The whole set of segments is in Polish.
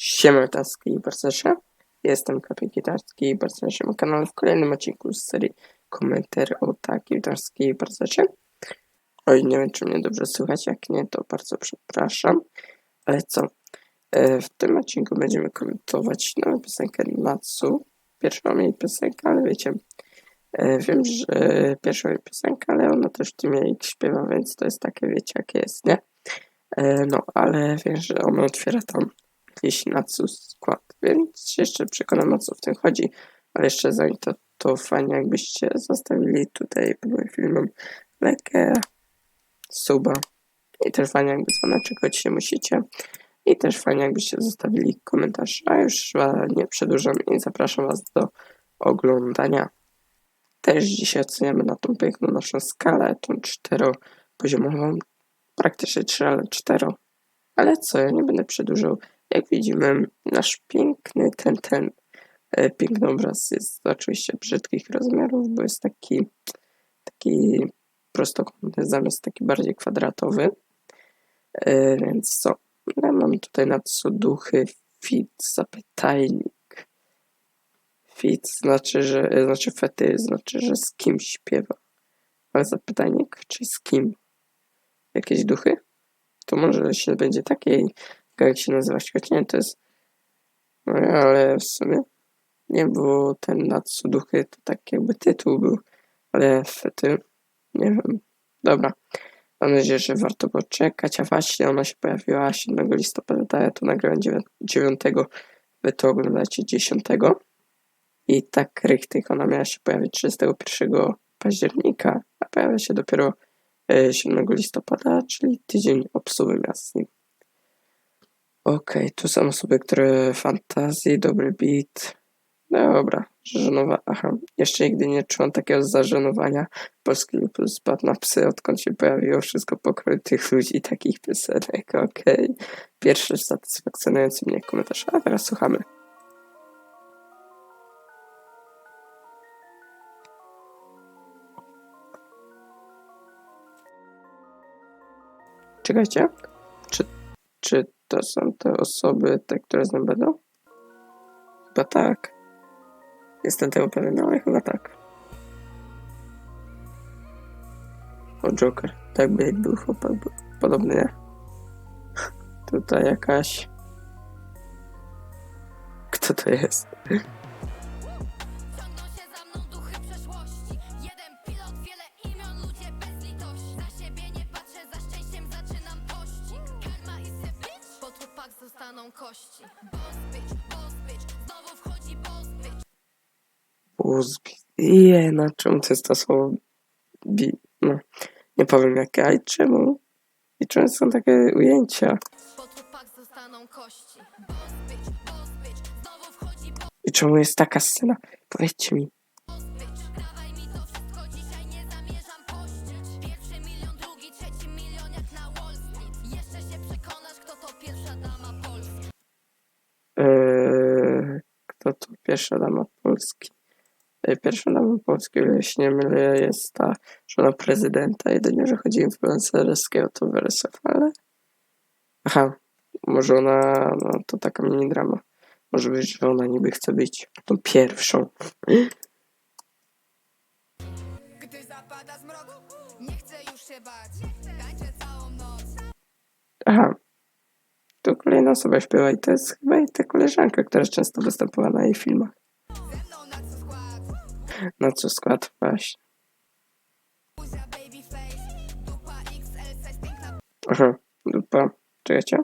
Siema Taski Barcesze. Jestem Kapik Gitarski i Barcesze na kanale w kolejnym odcinku z serii komentarz o Taki Gitarski i. Oj, nie wiem czy mnie dobrze słychać, jak nie to bardzo przepraszam. Ale co? E, W tym odcinku będziemy komentować nową piosenkę Natsu. Pierwszą jej piosenkę, ale wiecie, e, wiem, że pierwszą jej piosenkę, ale ona też w tym jej śpiewa, więc to jest takie, wiecie, jakie jest, nie? E, No, ale wiem, że ona otwiera tam jakiś Natsu skład, więc się jeszcze przekonam o co w tym chodzi, ale jeszcze zanim to, to fajnie jakbyście zostawili tutaj pod moim filmem lajkę, suba i też fajnie jakby dzwoneczek, choć nie musicie i też fajnie jakbyście zostawili komentarz, a już nie przedłużam i zapraszam was do oglądania. Też dzisiaj oceniamy na tą piękną naszą skalę, tą czteropoziomową, praktycznie 3, ale 4. Ale co, ja nie będę przedłużał. Jak widzimy, nasz piękny, ten, ten e, piękny obraz jest oczywiście brzydkich rozmiarów, bo jest taki, taki prostokątny zamiast taki bardziej kwadratowy. E, więc co? Ja mam tutaj na co duchy fit, zapytajnik. Fit znaczy, że, znaczy fety, znaczy, że z kim śpiewa. Ale zapytajnik, czy z kim? Jakieś duchy? To może się będzie takiej jak się nazywa, nie, to jest no ale w sumie nie, bo ten Natsuduchy to tak jakby tytuł był, ale fety, nie wiem, dobra. Mam nadzieję, że warto poczekać, a właśnie ona się pojawiła 7 listopada, ja to nagrałem 9, wy to oglądacie 10 i tak rychtyk ona miała się pojawić 31 października, a pojawia się dopiero e, 7 listopada, czyli tydzień obsuwy nim. Okej, tu są osoby, które fantazji, dobry beat. Dobra, żenowa. Aha, jeszcze nigdy nie czułam takiego zażenowania. Polski lub spadł na psy, odkąd się pojawiło wszystko pokroju tych ludzi i takich piosenek. Okej. Pierwszy satysfakcjonujący mnie komentarz, a teraz słuchamy. Czekajcie. Czy, czy to są te osoby, te, które z będą? Chyba tak. Jestem tego pewien, ale chyba tak. O, Joker. Tak by był chłopak, był podobny, nie? Tutaj jakaś... Kto to jest? Zostaną kości Boss bitch, boss bitch, znowu wchodzi boss bitch na czym to jest to słowo? Bi. No. Nie powiem jakie, ale czemu? I czemu są takie ujęcia? Po trupach zostaną kości Boss bitch, boss bitch, znowu wchodzi I czemu jest taka scena? Powiedzcie mi. Pierwsza dama Polski? Eee, Pierwsza dama Polski, o ile się nie mylę, jest ta żona prezydenta. Jedynie, że chodzi o influencerskiego to Weresów, ale... Aha, może ona, no to taka mini drama. Może być, że ona niby chce być tą pierwszą. Gdy zapada zmrok, nie chcę już się bać Tańczę całą noc Aha, tu kolejna osoba śpiewa i to jest chyba i ta koleżanka, która często występowała na jej filmach. Na co skład właśnie. Aha, dupa. Czekajcie.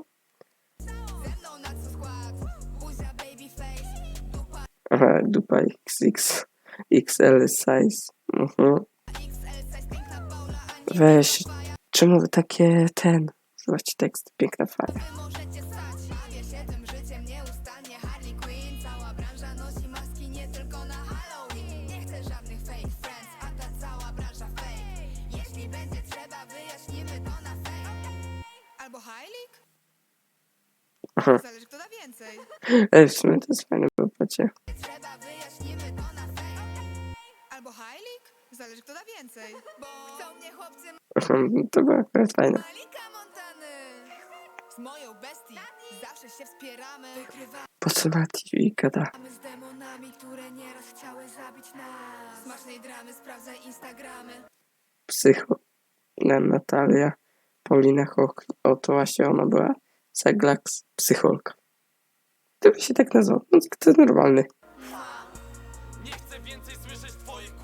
Aha, dupa XX, XL size. Mhm. Weź, czemu takie ten, używacie tekst, piękna fala. Aha, Zależy kto da więcej Ej, w sumie to jest fajne, bo patrzcie. Trzeba wyjaśnimy to na fake Albo Heilig? Zależy kto da więcej Bo chcą mnie chłopcy Aha, to było akurat fajne. Malika Montany Z moją bestii Zawsze zawsze się wspieramy Wykrywamy Po co na TV gada? z demonami, które nieraz chciały zabić nas Smacznej dramy, sprawdzaj Instagramy Psycho. Na Natalia. Paulina Hoch. O, to właśnie ona była. Zaglaks. Psycholka. To by się tak nazwał. No, to normalny. Nie chcę więcej słyszeć twoich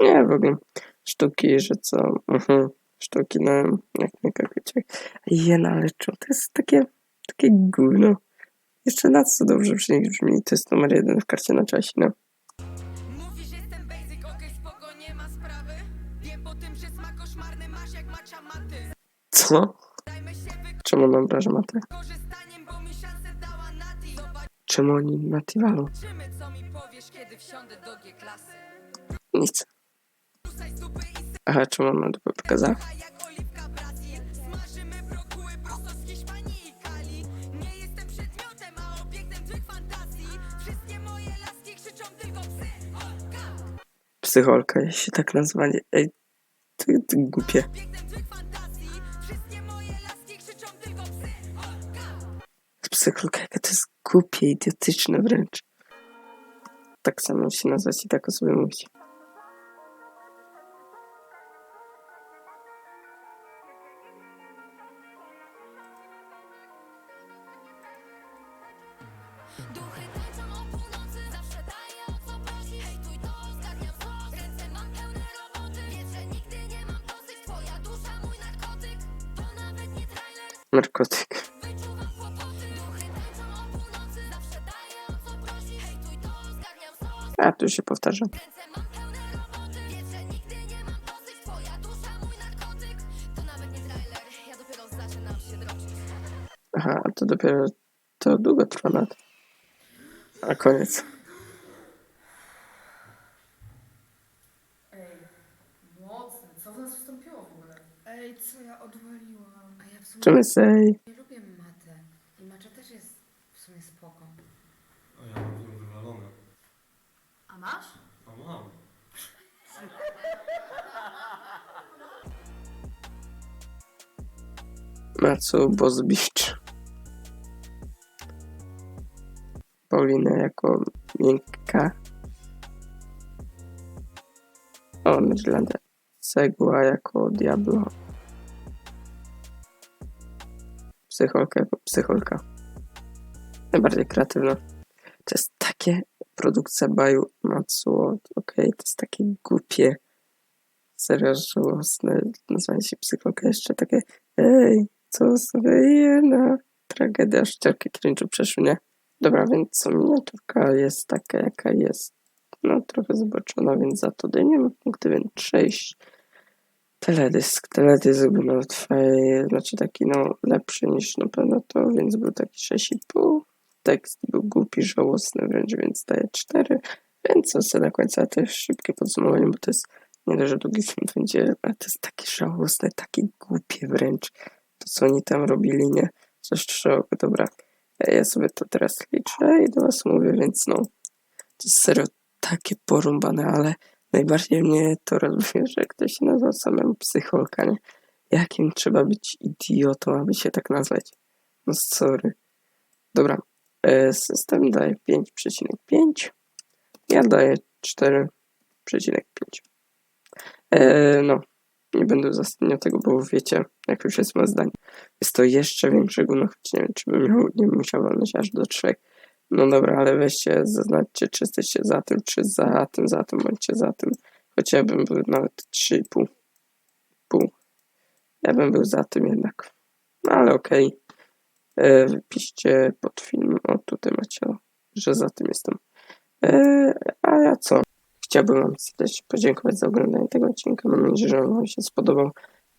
Nie, w ogóle sztuki, że co? Mhm. Sztuki, no, jak nie kakujcie. Jena, ale czemu to jest takie, takie gówno? Jeszcze na co dobrze przynajmniej brzmi. To jest numer jeden w karcie na czasie, no. Mówisz, że jestem basic, okej, spoko, nie ma sprawy Wiem po tym, że smak koszmarny masz jak macza maty Co? Dajmy się Czemu on obraża matę? wykorzystaniem, bo mi szansę dała Nati Czemu oni natiwalu? Zobaczymy, co mi powiesz, kiedy wsiądę do G-klasy Nic. Aha, czemu on ma dupę pokazał? serka jak oliwka Brazil Smażymy brokuły prosto z Hiszpanii i Kali Nie jestem przedmiotem, a obiektem twych fantazji Wszystkie moje laski krzyczą tylko psy Oka! Psycholka, jeśli tak nazwanie. Ej, to, to głupie. Psycholka, jakie to jest głupie, idiotyczne wręcz. Tak samo się nazwać i tak o sobie mówić. Ja dopiero zaczynam się droczyć Aha, a to dopiero to długo trwa nad. A koniec. Ej, mocne, co w nas wystąpiło w ogóle? Ej, co ja odwaliłam? A ja lubię matę. I macza też jest w sumie spoko. A ja mam ją wywalone. A masz? A mam. Matsu Bozbicz. Paulina jako miękka. O, Nerdlander. Cegła jako Diablo. Psycholka jako psycholka. Najbardziej kreatywna. To jest takie produkcja Baju Matsuo. Okej, to jest takie głupie. Serio żałosne. Nazwanie się psycholka jeszcze takie Ej, co sobie na tragedia szczerki cringe'u przeszły, nie? Dobra, więc co miniaturka jest taka, jaka jest. No, trochę zobaczona, więc za to daję punkty, więc 6. Teledysk. Teledysk był fajny, znaczy taki, no, lepszy niż na pewno to, więc był taki 6,5. Tekst był głupi, żałosny wręcz, więc daję 4. Więc sobie na końcu, to jest szybkie podsumowanie, bo to jest nie dość, że długi film będzie, ale to jest takie żałosne, takie głupie wręcz. To, co oni tam robili, nie? Coś trzeba, dobra. Ja sobie to teraz liczę i do was mówię, więc no. To jest serio takie porąbane, ale najbardziej mnie to rozumie, że ktoś się nazwał samym psycholka, nie? Jakim trzeba być idiotą, aby się tak nazwać? No sorry. Dobra. E, System daje 5,5. Ja daję 4,5. E, no, nie będę uzasadniał tego, bo wiecie, jak już jest moje zdanie. Jest to jeszcze większe gówno, nie wiem, czy bym miał, nie musiał walnąć aż do trzech. No dobra, ale weźcie, zaznaczcie, czy jesteście za tym, czy za tym, za tym, bądźcie za tym. Choć ja bym był nawet 3,5. Pół. Ja bym był za tym jednak. No ale okej. E, Wypiszcie pod film, o tutaj macie, że za tym jestem. E, a ja co? chciałbym Wam serdecznie podziękować za oglądanie tego odcinka. Mam nadzieję, że on Wam się spodobał.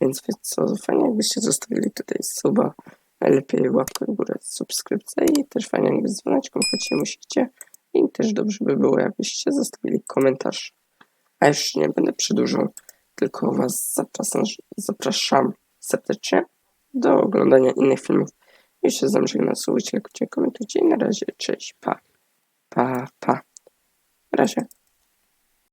Więc wiecie co, fajnie jakbyście zostawili tutaj suba, najlepiej łapkę w górę, subskrypcję i też fajnie jakby z dzwoneczką, choć nie musicie. I też dobrze by było, jakbyście zostawili komentarz. A już nie będę przedłużał, tylko Was zapraszam, zapraszam serdecznie do oglądania innych filmów. Jeszcze z wami żegnam, subujcie, lajkujcie, komentujcie i na razie, cześć, pa, pa, pa. Na razie.